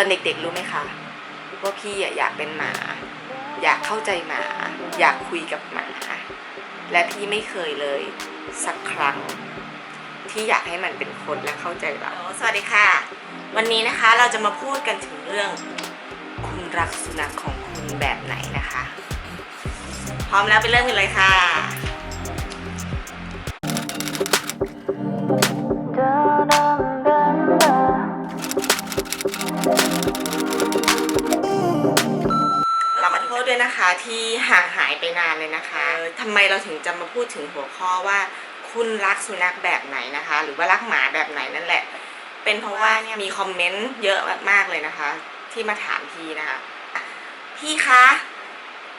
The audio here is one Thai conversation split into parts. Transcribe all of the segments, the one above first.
ตอนเด็กๆรู้ไหมคะว่าพี่อะอยากเป็นหมา อยากเข้าใจหมา อยากคุยกับหมา และพี่ไม่เคยเลยสักครั้ง ที่อยากให้มันเป็นคนและเข้าใจเราสวัสดีค่ะ วันนี้นะคะเราจะมาพูดกันถึงเรื่อง คุณรักสุนัขของคุณแบบไหนนะคะ พร้อมแล้วไปเริ่มกันเลยค่ะเรา ที่ห่างหายไปนานเลยนะคะเออทำไมเราถึงจะมาพูดถึงหัวข้อว่าคุณรักสุนัขแบบไหนนะคะ หรือว่ารักหมาแบบไหนนั่นแหละ เป็นเพราะว่าเนี่ยมีคอมเมนต์เยอะมากๆเลยนะคะ ที่มาถามพี่นะคะ พี่คะ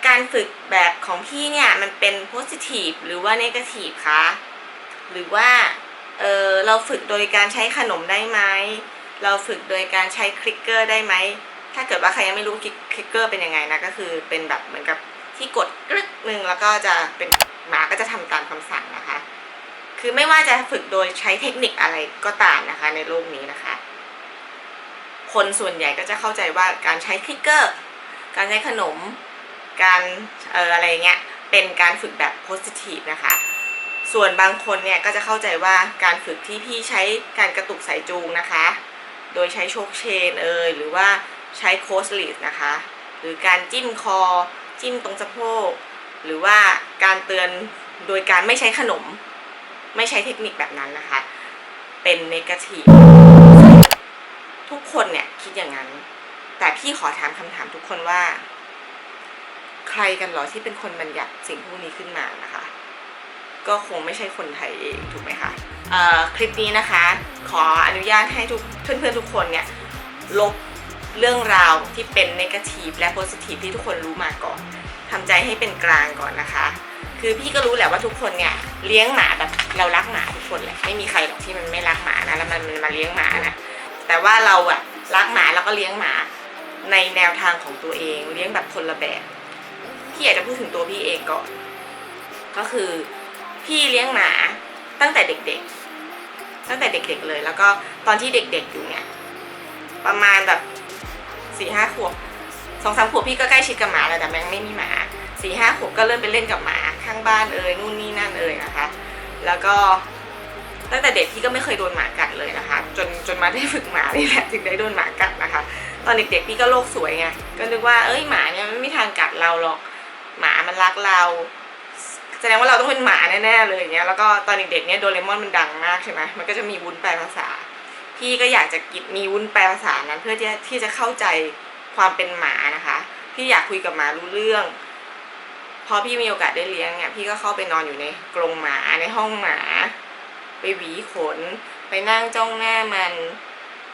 การฝึกแบบของพี่เนี่ยมันเป็นโพสิทีฟหรือว่าเนกาทีฟคะหรือว่าเออเราฝึกโดยการใช้ขนมได้ไหมเราฝึกโดยการใช้คลิกเกอร์ได้ไหม ถ้าเกิดว่าใครยังไม่รู้คลิกคลิกเกอร์เป็นยังไงนะก็คือเป็นแบบเหมือนกับที่กดกรึกหนึ่งแล้วก็จะเป็นหมาก็จะทำตามคำสั่งนะคะ คือไม่ว่าจะฝึกโดยใช้เทคนิคอะไรก็ตามนะคะ ในโลกนี้นะคะ คนส่วนใหญ่ก็จะเข้าใจว่าการใช้คลิกเกอร์ การใช้ขนม การเอ่ออะไรเงี้ยเป็นการฝึกแบบโพสิทีฟนะคะ ส่วนบางคนเนี่ยก็จะเข้าใจว่าการฝึกที่พี่ใช้การกระตุกสายจูงนะคะ โดยใช้โชคเชนเอยหรือว่า ใช้โคสลีดนะคะ หรือการจิ้มคอ จิ้มตรงสะโพก หรือว่าการเตือนโดยการไม่ใช้ขนม ไม่ใช้เทคนิคแบบนั้นนะคะ เป็นเนกาทีฟทุกคนเนี่ยคิดอย่างนั้น แต่พี่ขอถามคำถามทุกคนว่า ใครกันหรอที่เป็นคนบัญญัติสิ่งพวกนี้ขึ้นมานะคะ ก็คงไม่ใช่คนไทยเองถูกไหมคะคลิปนี้นะคะ ขออนุญาตให้ทุกเพื่อนๆทุกคนเนี่ยลบ เรื่องราวที่เป็นนกาทีฟและโพสิทีฟที่ทุกคนรู้มาก่อนทำใจให้เป็นกลางก่อนนะคะ คือพี่ก็รู้แหละว่าทุกคนเนี่ยเลี้ยงหมาแบบเรารักหมาทุกคนแหละไม่มีใครหรอกที่มันไม่รักหมานะแล้วมันมันมาเลี้ยงหมานะแต่ว่าเราอะรักหมาแล้วก็เลี้ยงหมาในแนวทางของตัวเองเลี้ยงแบบคนละแบบพี่อยากจะพูดถึงตัวพี่เองก่อน ก็คือพี่เลี้ยงหมาตั้งแต่เด็กๆ ตั้งแต่เด็กๆเลย แล้วก็ตอนที่เด็กๆอยู่เนี่ย ประมาณแบบ สี่ห้าขวบสองสามขวบพี่ก็ใกล้ชิดกับหมาแล้วแต่แม่งไม่มีหมาสี่ห้าขวบก็เริ่มไปเล่นกับหมาข้างบ้านเอ่ยนู่นนี่นั่นเอ่ยนะคะ แล้วก็ตั้งแต่เด็กพี่ก็ไม่เคยโดนหมากัดเลยนะคะ จนจนมาได้ฝึกหมานี่แหละถึงได้โดนหมากัดนะคะ ตอนเด็กๆพี่ก็โลกสวยไงก็นึกว่าเอ้ยหมาเนี่ยมันไม่มีทางกัดเราหรอกหมามันรักเราแสดงว่าเราต้องเป็นหมาแน่ๆเลยอย่างเงี้ยแล้วก็ตอนเด็กๆเนี่ยโดเรมอนมันดังมากใช่ไหมมันก็จะมีวุ้นแปลภาษา พี่ก็อยากจะกินมีวุ้นแปลภาษานั้นเพื่อที่ที่จะเข้าใจความเป็นหมานะคะ พี่อยากคุยกับหมารู้เรื่อง พอพี่มีโอกาสได้เลี้ยงเนี่ยพี่ก็เข้าไปนอนอยู่ในกรงหมาในห้องหมา ไปหวีขน ไปนั่งจ้องหน้ามัน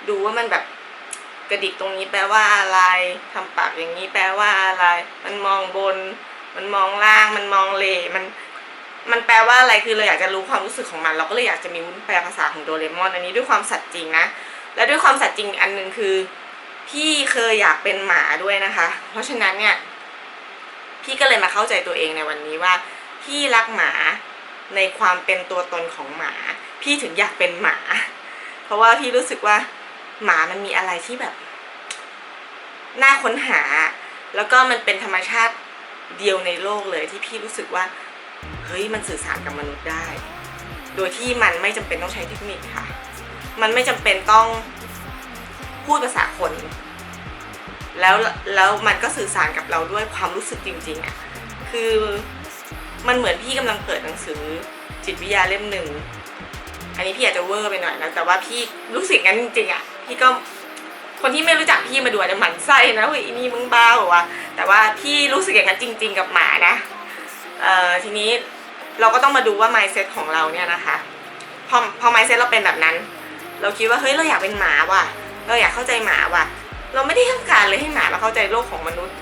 ดูว่ามันแบบกระดิกตรงนี้แปลว่าอะไรทำปากอย่างนี้แปลว่าอะไร มันมองบน มันมองล่าง มันมองเลมัน มันแปลว่าอะไรคือเราอยากจะรู้ความรู้สึกของมัน เราก็เลยอยากจะมีวุ้นแปลภาษาของโดเรมอนอันนี้ด้วยความสัตย์จริงนะ และด้วยความสัตย์จริงอันหนึ่งคือ พี่เคยอยากเป็นหมาด้วยนะคะ เพราะฉะนั้นเนี่ย พี่ก็เลยมาเข้าใจตัวเองในวันนี้ว่า พี่รักหมาในความเป็นตัวตนของหมา พี่ถึงอยากเป็นหมา เพราะว่าพี่รู้สึกว่าหมามันมีอะไรที่แบบน่าค้นหา แล้วก็มันเป็นธรรมชาติเดียวในโลกเลยที่พี่รู้สึกว่า เฮ้ยมันสื่อสารกับมนุษย์ได้ โดยที่มันไม่จำเป็นต้องใช้เทคนิคค่ะ มันไม่จำเป็นต้องพูดภาษาคน แล้วแล้วมันก็สื่อสารกับเราด้วยความรู้สึกจริงๆอะ่ะคือมันเหมือนพี่กำลังเปิดหนังสือจิตวิทยาเล่มหนึ่งอันนี้พี่อาจจะเวอร์ไปหน่อยนะแต่ว่าพี่รู้สึกงั้นจริงๆอะ่ะพี่ก็คนที่ไม่รู้จักพี่มาดูอาจจะหมั่นไส้นะเฮ้ยอีนี่มึงบ้าเหรอวะแต่ว่าพี่รู้สึกอย่างนั้นจริง ๆ กับหมานะ ทีนี้เราก็ต้องมาดูว่า mindset ของเราเนี่ยนะคะพอพอ mindset เราเป็นแบบนั้น เราคิดว่าเฮ้ยเราอยากเป็นหมาว่ะ เราอยากเข้าใจหมาว่ะ เราไม่ได้ต้องการเลยให้หมามาเข้าใจโลกของมนุษย์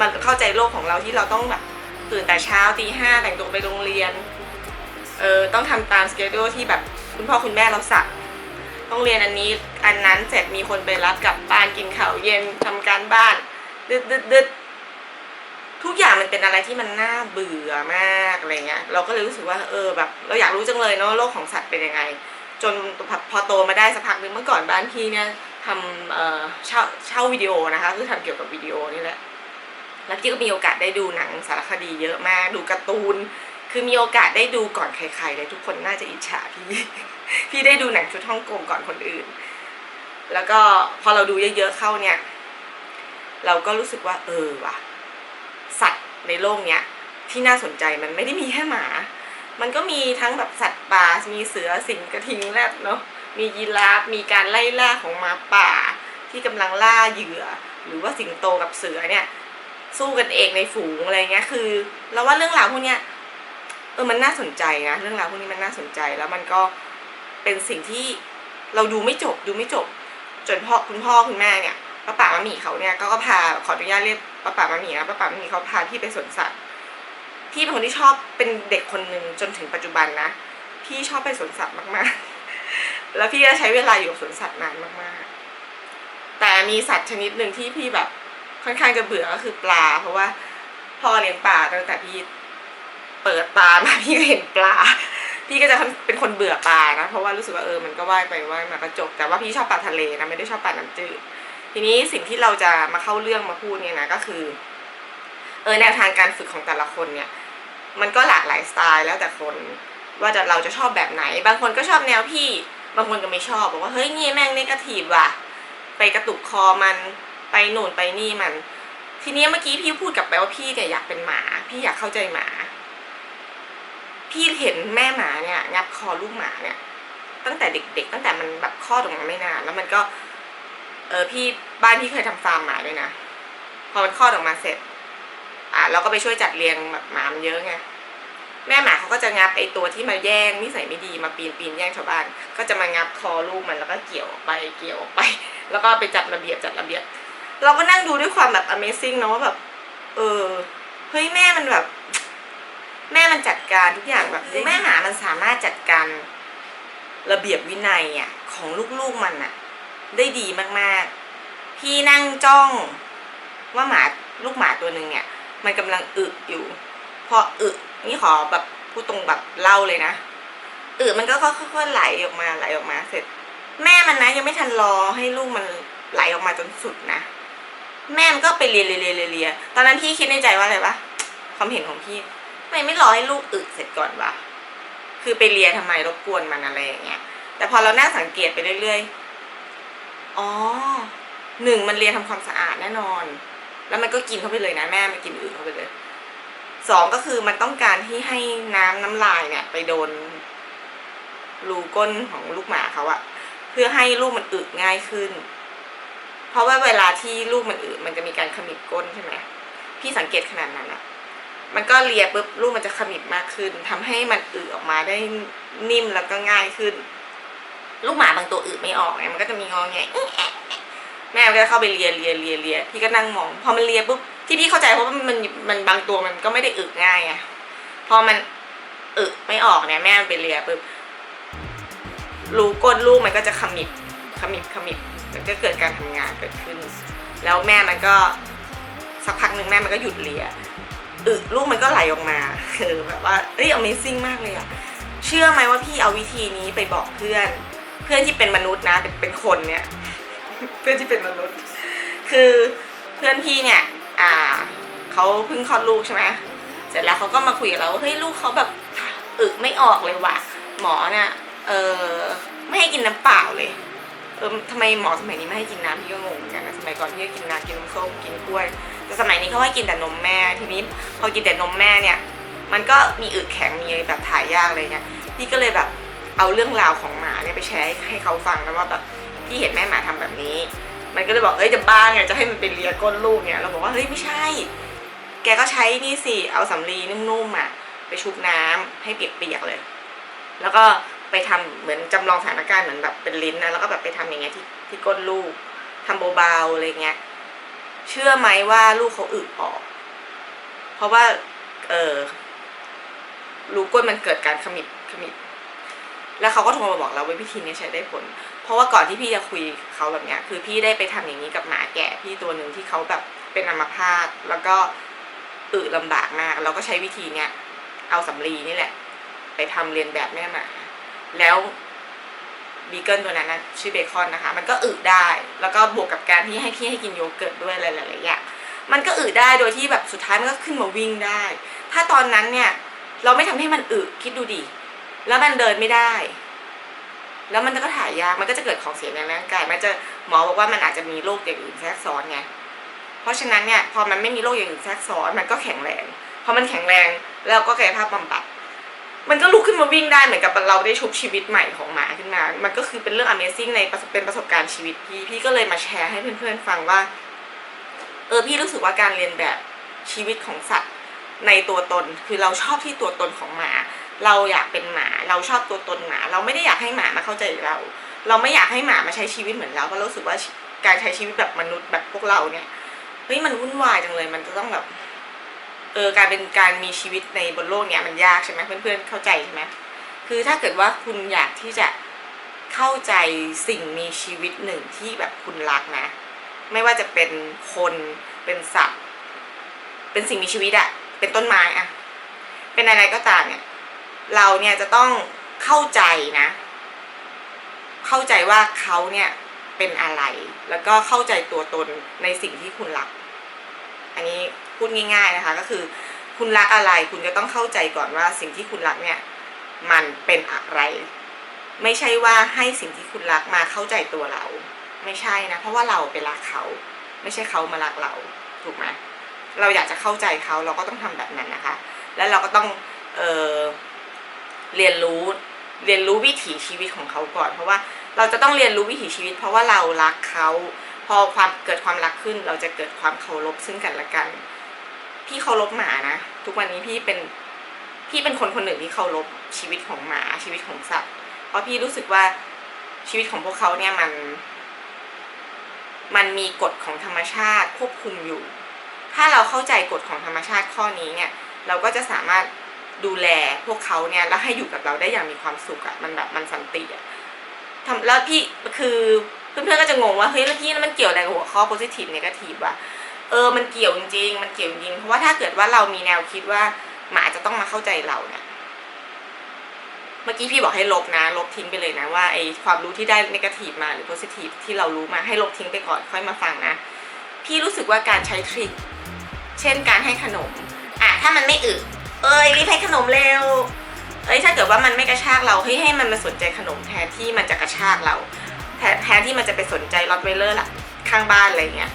มันเข้าใจโลกของเราที่เราต้องแบบตื่นแต่เช้าตีห้าแต่งตัวไปโรงเรียนเออต้องทำตามสเกจ u l e ที่แบบคุณพ่อคุณแม่เราสั่งต้องเรียนอันนี้อันนั้นเสร็จมีคนไปรับกลับบ้านกินข้าวเย็นทำการบ้านดึดดึดดึด ทุกอย่างมันเป็นอะไรที่มันน่าเบื่อมากอะไรเงี้ย เราก็เลยรู้สึกว่าเออแบบ เราอยากรู้จังเลยเนาะโลกของสัตว์เป็นยังไง จนพอโตมาได้สักพักหนึ่งเมื่อก่อนบ้านพี่เนี่ยทำเอ่อเช่าเช่าวิดีโอนะคะคือทำเกี่ยวกับวิดีโอนี่แหละแล้วพี่ก็มีโอกาสได้ดูหนังสารคดีเยอะมากดูการ์ตูน คือมีโอกาสได้ดูก่อนใครๆเลยทุกคนน่าจะอิจฉาพี่พี่ได้ดูหนังชุดฮ่องกงก่อนคนอื่น แล้วก็พอเราดูเยอะๆเข้าเนี่ย เราก็รู้สึกว่าเออว่ะ ในโลกเนี้ยที่น่าสนใจมันไม่ได้มีแค่หมา มันก็มีทั้งแบบสัตว์ป่า มีเสือสิงกระทิงแรดเนาะ มียีราฟ มีการไล่ล่าของหมาป่า ที่กำลังล่าเหยื่อ หรือว่าสิงโตกับเสือเนี่ย สู้กันเองในฝูงอะไรเงี้ย คือเราว่าเรื่องราวพวกเนี้ยเออ มันน่าสนใจนะ เรื่องราวพวกนี้มันน่าสนใจ แล้วมันก็เป็นสิ่งที่เราดูไม่จบ ดูไม่จบ จนพ่อคุณพ่อคุณแม่เนี่ยป้าป๋ามามีเขาเนี่ยก็ก็พาขออนุญาตเรียก ป้าป๋ามามีนะป้าป๋ามามีเขาพาพี่ไปสวนสัตว์พี่เป็นคนที่ชอบเป็นเด็กคนหนึ่งจนถึงปัจจุบันนะพี่ชอบไปสวนสัตว์มากๆ แล้วพี่ก็ใช้เวลาอยู่กับสวนสัตว์นานมากๆ แต่มีสัตว์ชนิดหนึ่งที่พี่แบบค่อนข้างจะเบื่อก็คือปลา เพราะว่าพ่อเลี้ยงปลาตั้งแต่พี่เปิดตามาพี่ก็เห็นปลา พี่ก็จะเป็นคนเบื่อปลานะเพราะว่ารู้สึกว่าเออมันก็ว่ายไปว่ายมาก็จบแต่ว่าพี่ชอบปลาทะเลนะไม่ได้ชอบปลาน้ำจืด ทีนี้สิ่งที่เราจะมาเข้าเรื่องมาพูดเนี่ยนะก็คือ เออแนวทางการฝึกของแต่ละคนเนี่ย มันก็หลากหลายสไตล์แล้วแต่คนว่าจะเราจะชอบแบบไหน บางคนก็ชอบแนวพี่ บางคนก็ไม่ชอบบอกว่าเฮ้ยนี่แม่งเนกาทีฟว่ะ ไปกระตุกคอมันไปโน่นไปนี่มัน ทีนี้เมื่อกี้พี่พูดกลับไปว่าพี่เนี่ยอยากเป็นหมา พี่อยากเข้าใจหมา พี่เห็นแม่หมาเนี่ยงับคอลูกหมาเนี่ย ตั้งแต่เด็ก ๆ ตั้งแต่มันแบบคลอดออกมาไม่นาน แล้วมันก็ เออพี่บ้านพี่เคยทำฟาร์มหมาด้วยนะ พอมันคลอดออกมาเสร็จ อะเราก็ไปช่วยจัดเรียงแบบหมามันเยอะไงแม่หมาเขาก็จะงับไอตัวที่มาแย่งนิสัยไม่ดีมาปีนปีนแย่งชาวบ้าน ก็จะมางับคอลูกมันแล้วก็เกี่ยวออกไปเกี่ยวออกไป แล้วก็ไปจัดระเบียบจัดระเบียบ เราก็นั่งดูด้วยความแบบ Amazing เนอะว่าแบบ เออเฮ้ยแม่มันแบบ แม่มันจัดการทุกอย่างแบบแม่หมามันสามารถจัดการระเบียบวินัยอะของลูกๆมันอะ ได้ดีมากๆ พี่นั่งจ้องว่าหมาลูกหมาตัวหนึ่งเนี่ย มันกำลังอึอยู่ พออึนี่ขอแบบพูดตรงแบบเล่าเลยนะอึมันก็ค่อยๆไหลออกมาไหลออกมาเสร็จ แม่มันนะยังไม่ทันรอให้ลูกมันไหลออกมาจนสุดนะแม่มันก็ไปเลียเลียเลียตอนนั้นพี่คิดในใจว่าอะไรวะความเห็นของพี่ทำไมไม่รอให้ลูกอึเสร็จก่อนวะคือไปเลียทำไมรบกวนมันอะไรอย่างเงี้ยแต่พอเรานั่งสังเกตไปเรื่อย อ๋อหนึ่งมันเรียนทำความสะอาดแน่นอน แล้วมันก็กินเข้าไปเลยนะแม่มันกินอื่นเข้าไปเลยสองก็คือมันต้องการที่ให้น้ำน้ำลายเนี่ย ไปโดนรูก้นของลูกหมาเขาอะเพื่อให้ลูกมันอึง่ายขึ้น เพราะว่าเวลาที่ลูกมันอึมันจะมีการขมิบก้นใช่ไหมพี่สังเกตขนาดนั้นอะมันก็เลียปุ๊บลูกมันจะขมิบมากขึ้นทำให้มันอึออกมาได้นิ่มแล้วก็ง่ายขึ้น ลูกหมาบางตัวอึไม่ออกไงมันก็จะมีงองแงแม่ก็เข้าไปเลียเลียเลียเลียพี่ก็นั่งมอง พอมันเลียปุ๊บที่พี่เข้าใจเพราะว่ามันมันบางตัวมันก็ไม่ได้อึง่ายอะพอมันอึไม่ออกเนี่ยแม่มันไปเลียปุ๊บรูก้นลูกมันก็จะขมิบขมิบขมิบมันก็เกิดการทำงานเกิดขึ้น แล้วแม่มันก็สักพักหนึ่งแม่มันก็หยุดเลียอึลูกมันก็ไหลออกมาเออแบบว่าเอ้ย Amazing มากเลยอะเชื่อไหมว่าพี่เอาวิธีนี้ไปบอกเพื่อน พื่อนที่เป็นมนุษย์นะเป็นเป็นคนเนี่ย เพื่อนที่เป็นมนุษย์ คือเพื่อนพี่เนี่ย อ่าเขาเพิ่งคลอดลูกใช่ไหมเสร็จแล้วเขาก็มาคุยกับเราว่าเฮ้ยลูกเขาแบบอึไม่ออกเลยว่ะหมอเนี่ยเออไม่ให้กินน้ำเปล่าเลย เออทำไมหมอสมัยนี้ไม่ให้กินน้ำพี่ก็งงเหมือนกันนะสมัยก่อนพี่ก็กินน้ำกินน้ำส้มกินกล้วย แต่สมัยนี้เขาให้กินแต่นมแม่ทีนี้พอกินแต่นมแม่เนี่ย มันก็มีอึแข็งมีแบบถ่ายยากเลยเนี่ยพี่ก็เลยแบบ เอาเรื่องราวของหมาเนี่ยไปแชร์ให้เขาฟังนะว่าแบบพี่เห็นแม่หมาทำแบบนี้ มันก็เลยบอกเอ้ยจะบ้าไงจะให้มันเป็นเลียก้นลูกเนี่ยเราบอกว่าเฮ้ยไม่ใช่ แกก็ใช้นี่สิเอาสำลีนุ่มๆอะไปชุบน้ำให้เปียกๆเลย แล้วก็ไปทำเหมือนจำลองสถานการณ์เหมือนแบบเป็นลิ้นนะแล้วก็แบบไปทำอย่างเงี้ยที่ที่ก้นลูกทำเบาๆอะไรเงี้ยเชื่อไหมว่าลูกเขาอึออก เพราะว่า เออรูก้นมันเกิดการขมิบขมิบ แล้วเขาก็โทรมาบอกเราว่าวิธีนี้ใช้ได้ผล เพราะว่าก่อนที่พี่จะคุยเขาแบบเนี้ย คือพี่ได้ไปทำอย่างนี้กับหมาแก่พี่ตัวหนึ่งที่เขาแบบเป็นอัมพาตแล้วก็อึลำบากมาก เราก็ใช้วิธีเนี้ยเอาสำลีนี่แหละ ไปทำเรียนแบบแม่หมา แล้วบีเกิลตัวนั้นนะชื่อเบคอนนะคะ มันก็อึได้ แล้วก็บวกกับการที่ให้พี่ให้กินโยเกิร์ตด้วยหลายๆอย่างมันก็อึได้โดยที่แบบสุดท้ายมันก็ขึ้นมาวิ่งได้ ถ้าตอนนั้นเนี่ย เราไม่ทำให้มันอึคิดดูดิ แล้วมันเดินไม่ได้ แล้วมันก็ถ่ายยาก มันก็จะเกิดของเสียในร่างกาย มันจะหมอบอกว่ามันอาจจะมีโรคอย่างอื่นแทรกซ้อนไง เพราะฉะนั้นเนี่ยพอมันไม่มีโรคอย่างอื่นแทรกซ้อนมันก็แข็งแรง พอมันแข็งแรงแล้วก็กายภาพบำบัด มันก็ลุกขึ้นมาวิ่งได้เหมือนกับเราได้ชุบชีวิตใหม่ของหมาขึ้นมา มันก็คือเป็นเรื่อง Amazing ในเป็นประสบการณ์ชีวิตพี่ พี่ก็เลยมาแชร์ให้เพื่อนๆฟังว่า เออพี่รู้สึกว่าการเรียนแบบชีวิตของสัตว์ในตัวตน คือเราชอบที่ตัวตนของหมา เราอยากเป็นหมาเราชอบตัวตนหมา เราไม่ได้อยากให้หมามาเข้าใจเรา เราไม่อยากให้หมามาใช้ชีวิตเหมือนเราเพราะเรารู้สึกว่าการใช้ชีวิตแบบมนุษย์แบบพวกเราเนี่ยเฮ้ยมันวุ่นวายจังเลยมันจะต้องแบบเออการเป็นการมีชีวิตในบนโลกเนี้ยมันยากใช่ไหมเพื่อนๆเข้าใจใช่ไหมคือถ้าเกิดว่าคุณอยากที่จะเข้าใจสิ่งมีชีวิตหนึ่งที่แบบคุณรักนะ ไม่ว่าจะเป็นคนเป็นสัตว์ เป็นสิ่งมีชีวิตอะเป็นต้นไม้อะเป็นอะไรก็ตามเนี่ย เราเนี่ยจะต้องเข้าใจนะ เข้าใจว่าเขาเนี่ยเป็นอะไร แล้วก็เข้าใจตัวตนในสิ่งที่คุณรัก อันนี้พูดง่าย ๆนะคะ ก็คือคุณรักอะไร คุณก็ต้องเข้าใจก่อนว่าสิ่งที่คุณรักเนี่ย มันเป็นอะไร ไม่ใช่ว่าให้สิ่งที่คุณรักมาเข้าใจตัวเรา ไม่ใช่นะ เพราะว่าเราไปรักเขา ไม่ใช่เขามารักเรา ถูกไหมเราอยากจะเข้าใจเขาเราก็ต้องทำแบบนั้นนะคะ แล้วเราก็ต้อง เออ เรียนรู้เรียนรู้วิถีชีวิตของเขาก่อน เพราะว่าเราจะต้องเรียนรู้วิถีชีวิต เพราะว่าเรารักเขา พอความเกิดความรักขึ้น เราจะเกิดความเคารพซึ่งกันและกัน พี่เคารพหมานะทุกวันนี้พี่เป็นพี่เป็นคนคนหนึ่งที่เคารพชีวิตของหมาชีวิตของสัตว์ เพราะพี่รู้สึกว่าชีวิตของพวกเขาเนี่ยมัน มันมีกฎของธรรมชาติควบคุมอยู่ ถ้าเราเข้าใจกฎของธรรมชาติข้อนี้เนี่ย เราก็จะสามารถ ดูแลพวกเขาเนี่ยแล้วให้อยู่กับเราได้อย่างมีความสุขอะมันแบบมันสันติอะทำแล้วพี่คือเพื่อนๆก็จะงงว่าเฮ้ยแล้วพี่แล้วมันเกี่ยวอะไรกับหัวข้อ positive negative วะเออมันเกี่ยวจริงๆมันเกี่ยวจริงเพราะว่าถ้าเกิดว่าเรามีแนวคิดว่าหมาจะต้องมาเข้าใจเราเนี่ยเมื่อกี้พี่บอกให้ลบนะ ลบทิ้งไปเลยนะว่าไอความรู้ที่ได้ negative มาหรือ positive ที่เรารู้มาให้ลบทิ้งไปก่อนค่อยมาฟังนะ พี่รู้สึกว่าการใช้ทริคเช่นการให้ขนมอะถ้ามันไม่อึ เอ้ยรีบให้ขนมเร็วเอ้ยถ้าเกิดว่ามันไม่กระชากเราให้ให้มันมาสนใจขนมแทนที่มันจะกระชากเรา แทนแทนที่มันจะไปสนใจรอตไวเลอร์ล่ะข้างบ้านอะไรเงี้ย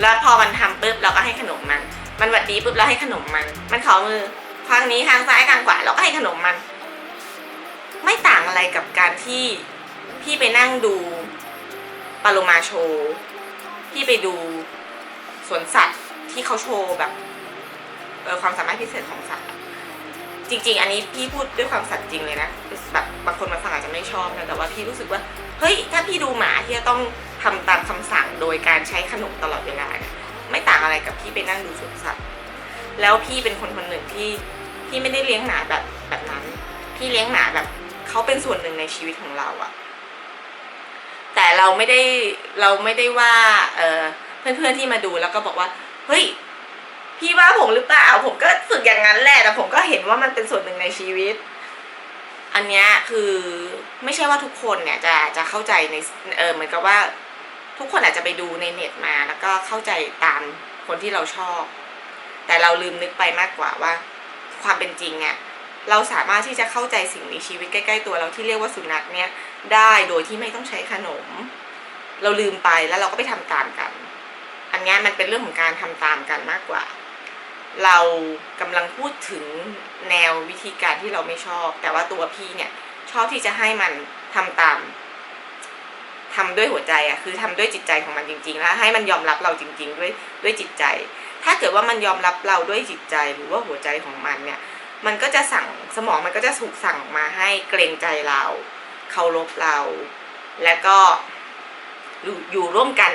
แล้วพอมันทำปุ๊บเราก็ให้ขนมมัน มันหวัดดีปุ๊บเราให้ขนมมัน มันขอมือข้างนี้ข้างซ้ายข้างขวาเราก็ให้ขนมมัน ไม่ต่างอะไรกับการที่พี่ไปนั่งดูปาโลมาโชว์พี่ไปดูสวนสัตว์ที่เขาโชว์แบบ ความสามารถพิเศษของสัตว์จริง ๆ อันนี้พี่พูดด้วยความสัตย์จริงเลยนะแบบบางคนมาฟังอาจจะไม่ชอบนะแต่ว่าพี่รู้สึกว่าเฮ้ยถ้าพี่ดูหมาที่จะต้องทำตามคำสั่งโดยการใช้ขนมตลอดเวลาเนี่ยไม่ต่างอะไรกับพี่ไปนั่งดูสวนสัตว์แล้วพี่เป็นคนคนหนึ่งที่พี่ไม่ได้เลี้ยงหมาแบบแบบนั้น พี่เลี้ยงหมาแบบเขาเป็นส่วนหนึ่งในชีวิตของเราอะแต่เราไม่ได้เราไม่ได้ว่าเออเพื่อนๆที่มาดูแล้วก็บอกว่าเฮ้ย พี่ว่าผมหรือเปล่า ผมก็สึกอย่างนั้นแหละ แต่ผมก็เห็นว่ามันเป็นส่วนหนึ่งในชีวิต อันเนี้ยคือไม่ใช่ว่าทุกคนเนี่ยจะจะเข้าใจในเออเหมือนกับว่า ทุกคนอาจจะไปดูในเน็ตมา แล้วก็เข้าใจตามคนที่เราชอบ แต่เราลืมนึกไปมากกว่าว่า ความเป็นจริงอะเราสามารถที่จะเข้าใจสิ่งมีชีวิตใกล้ๆตัวเราที่เรียกว่าสุนัขเนี่ยได้โดยที่ไม่ต้องใช้ขนม เราลืมไปแล้วเราก็ไปทำตามกัน อันนี้มันเป็นเรื่องของการทำตามกันมากกว่า เรากำลังพูดถึงแนววิธีการที่เราไม่ชอบ แต่ว่าตัวพี่เนี่ยชอบที่จะให้มันทำตามทำด้วยหัวใจอะคือทำด้วยจิตใจของมันจริงๆแล้วให้มันยอมรับเราจริง ๆ ด้วยด้วยจิตใจ ถ้าเกิดว่ามันยอมรับเราด้วยจิตใจหรือว่าหัวใจของมันเนี่ย มันก็จะสั่งสมองมันก็จะถูกสั่งมาให้เกรงใจเราเคารพเรา และก็อยู่ร่วมกัน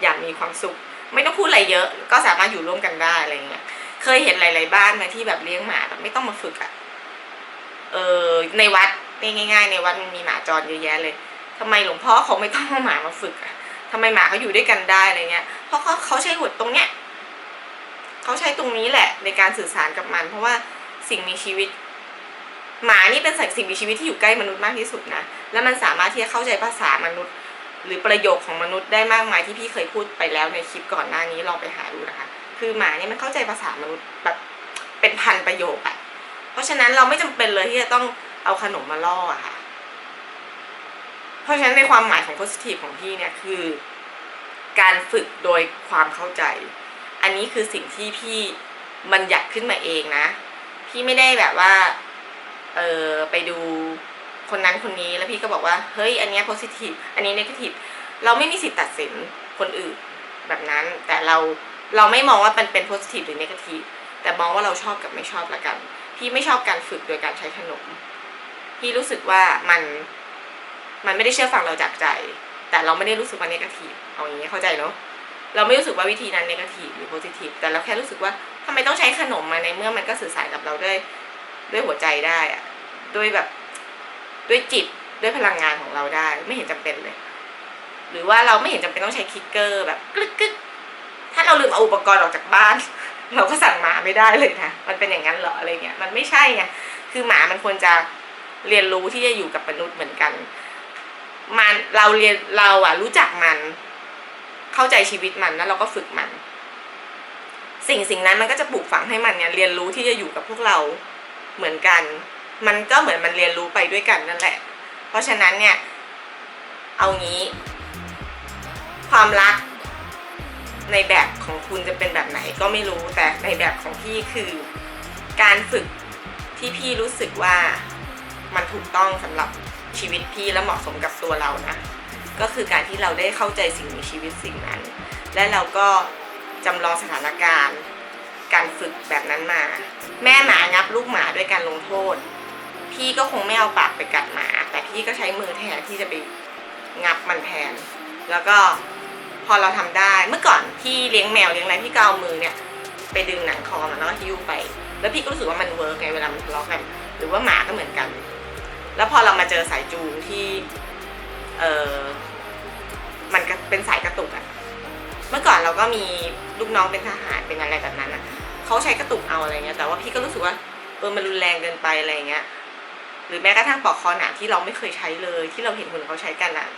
อย่างมีความสุข ไม่ต้องพูดอะไรเยอะ ก็สามารถอยู่ร่วมกันได้อะไรเงี้ย เคยเห็นหลาย ๆ บ้านไหมที่แบบเลี้ยงหมาแบบไม่ต้องมาฝึกอะเออในวัดง่าย ๆ ในวัดมันมีหมาจรเยอะแยะเลยทำไมหลวงพ่อเขาไม่ต้องเอาหมามาฝึกอะทำไมหมาเขาอยู่ด้วยกันได้อะไรเงี้ย เพราะเขาเขาใช้หัวตรงเนี้ยเขาใช้ตรงนี้แหละ ในการสื่อสารกับมัน เพราะว่าสิ่งมีชีวิต หมานี่เป็นสิ่งมีชีวิตที่อยู่ใกล้มนุษย์มากที่สุดนะ แล้วมันสามารถที่จะเข้าใจภาษามนุษย์ หรือประโยคของมนุษย์ได้มากมายที่พี่เคยพูดไปแล้วในคลิปก่อนหน้านี้ลองไปหาดูนะคะ คือหมาเนี่ยมันเข้าใจภาษามนุษย์แบบเป็นพันประโยคอะเพราะฉะนั้นเราไม่จำเป็นเลยที่จะต้องเอาขนมมาล่ออะค่ะ เพราะฉะนั้นในความหมายของ positive ของพี่เนี่ยคือ การฝึกโดยความเข้าใจ อันนี้คือสิ่งที่พี่มันอยากขึ้นมาเองนะ พี่ไม่ได้แบบว่า เออไปดู คนนั้นคนนี้แล้วพี่ก็บอกว่าเฮ้ยอันนี้ย positive อันนี้ negative เราไม่มีสิทธิ์ตัดสินคนอื่นแบบนั้นแต่เราเราไม่มองว่ามันเป็น positive หรือ negative แต่มองว่าเราชอบกับไม่ชอบละกัน พี่ไม่ชอบการฝึกโดยการใช้ขนม พี่รู้สึกว่ามันมันไม่ได้เชื่อฟังเราจากใจ แต่เราไม่ได้รู้สึกว่า negative เอาอย่างนี้เข้าใจเนาะเราไม่รู้สึกว่าวิธีนั้น negative หรือ positive แต่เราแค่รู้สึกว่าทำไมต้องใช้ขนมมาในเมื่อมันก็สื่อสารกับเราด้วยด้วยหัวใจได้อะด้วยแบบ ด้วยจิตด้วยพลังงานของเราได้ ไม่เห็นจำเป็นเลย หรือว่าเราไม่เห็นจำเป็นต้องใช้คิกเกอร์แบบกึกกึกถ้าเราลืมเอาอุปกรณ์ออกจากบ้าน เราก็สั่งหมาไม่ได้เลยนะมันเป็นอย่างนั้นเหรออะไรเงี้ยมันไม่ใช่ไงคือหมามันควรจะเรียนรู้ที่จะอยู่กับมนุษย์เหมือนกัน มันเราเรียนเราอะรู้จักมัน เข้าใจชีวิตมันแล้วเราก็ฝึกมัน สิ่งสิ่งนั้นมันก็จะปลูกฝังให้มันเนี่ยเรียนรู้ที่จะอยู่กับพวกเราเหมือนกัน มันก็เหมือนมันเรียนรู้ไปด้วยกันนั่นแหละ เพราะฉะนั้นเนี่ย เอางี้ ความรักในแบบของคุณจะเป็นแบบไหนก็ไม่รู้แต่ในแบบของพี่คือ การฝึกที่พี่รู้สึกว่ามันถูกต้องสำหรับชีวิตพี่และเหมาะสมกับตัวเรานะก็คือการที่เราได้เข้าใจสิ่งมีชีวิตสิ่งนั้น และเราก็จำลองสถานการณ์ การฝึกแบบนั้นมา แม่หมางับลูกหมาด้วยการลงโทษ พี่ก็คงไม่เอาปากไปกัดหมา แต่พี่ก็ใช้มือแทนที่จะไปงับมันแทน แล้วก็พอเราทำได้เมื่อก่อนพี่เลี้ยงแมวเลี้ยงอะไรพี่ก็เอามือเนี่ย ไปดึงหนังคอมันแล้วก็หิ้วไป แล้วพี่ก็รู้สึกว่ามันเวิร์กไงเวลามันทะเลาะกัน หรือว่าหมาก็เหมือนกัน แล้วพอเรามาเจอสายจูงที่เออมันเป็นสายกระตุกอะเมื่อก่อนเราก็มีลูกน้องเป็นทหารเป็นอะไรแบบนั้นอะเขาใช้กระตุกเอาอะไรเงี้ยแต่ว่าพี่ก็รู้สึกว่าเออมันรุนแรงเกินไปอะไรเงี้ย หรือแม้กระทั่งปอกคอหนาที่เราไม่เคยใช้เลย ที่เราเห็นคนเขาใช้กันอะ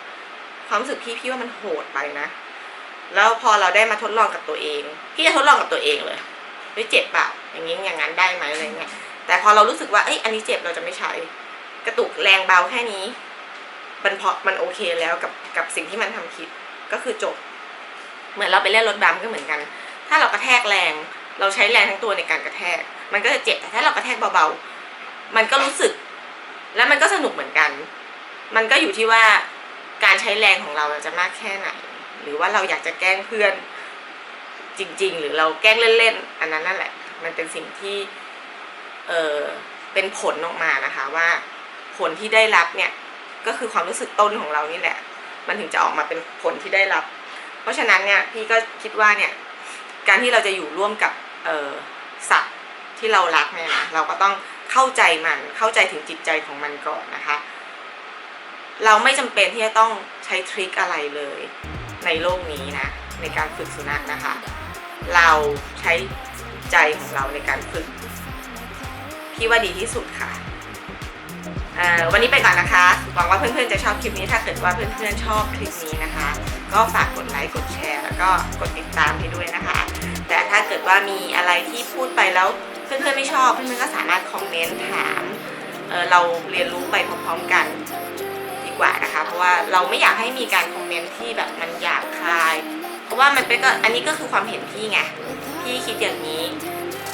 ความรู้สึกพี่พี่ว่ามันโหดไปนะ แล้วพอเราได้มาทดลองกับตัวเอง พี่จะทดลองกับตัวเองเลยเฮ้ยเจ็บเปล่าอย่างนี้อย่างนั้นได้ไหมอะไรเงี้ยแต่พอเรารู้สึกว่าเอ้ยอันนี้เจ็บเราจะไม่ใช้ กระตุกแรงเบาแค่นี้มันพอมันโอเคแล้วกับกับสิ่งที่มันทำผิดก็คือจบ เหมือนเราไปเล่นรถบัมก็เหมือนกัน ถ้าเรากระแทกแรง เราใช้แรงทั้งตัวในการกระแทก มันก็จะเจ็บแต่ถ้าเรากระแทกเบาๆมันก็รู้สึก แล้วมันก็สนุกเหมือนกัน มันก็อยู่ที่ว่าการใช้แรงของเราจะมากแค่ไหน หรือว่าเราอยากจะแกล้งเพื่อนจริง ๆ หรือเราแกล้งเล่นๆ อันนั้นนั่นแหละ มันเป็นสิ่งที่เออเป็นผลออกมานะคะว่าผลที่ได้รับเนี่ยก็คือความรู้สึกต้นของเรานี่แหละ มันถึงจะออกมาเป็นผลที่ได้รับ เพราะฉะนั้นเนี่ยพี่ก็คิดว่าเนี่ยการที่เราจะอยู่ร่วมกับเออสัตว์ที่เรารักเนี่ยนะเราก็ต้อง เข้าใจมันเข้าใจถึงจิตใจของมันก่อนนะคะ เราไม่จำเป็นที่จะต้องใช้ทริคอะไรเลยในโลกนี้นะในการฝึกสุนัขนะคะ เราใช้ใจของเราในการฝึกพี่ว่าดีที่สุดค่ะวันนี้ไปก่อนนะคะ หวังว่าเพื่อนๆจะชอบคลิปนี้ ถ้าเกิดว่าเพื่อนๆชอบคลิปนี้นะคะ ก็ฝากกดไลค์ กดแชร์ แล้วก็กดติดตามให้ด้วยนะคะ แต่ถ้าเกิดว่ามีอะไรที่พูดไปแล้วเพื่อนๆไม่ชอบเพื่อนๆก็สามารถคอมเมนต์ถามเเราเรียนรู้ไปพร้อมๆกันดีกว่านะคะ เพราะว่าเราไม่อยากให้มีการคอมเมนต์ที่แบบมันหยาบคายเพราะว่ามันเป็นก็อันนี้ก็คือความเห็นพี่ไงพี่คิดอย่างนี้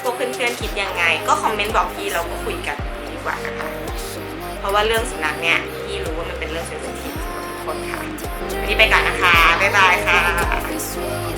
พวกเพื่อนๆคิดยังไง ก็คอมเมนต์บอกพี่เราก็คุยกันดีกว่านะคะเพราะว่าเรื่องสุนัขเนี่ยพี่รู้ว่ามันเป็นเรื่องเซนซิทีฟสำหรับทุกคนค่ะวันนี้ไปก่อนนะคะบ๊ายบายค่ะ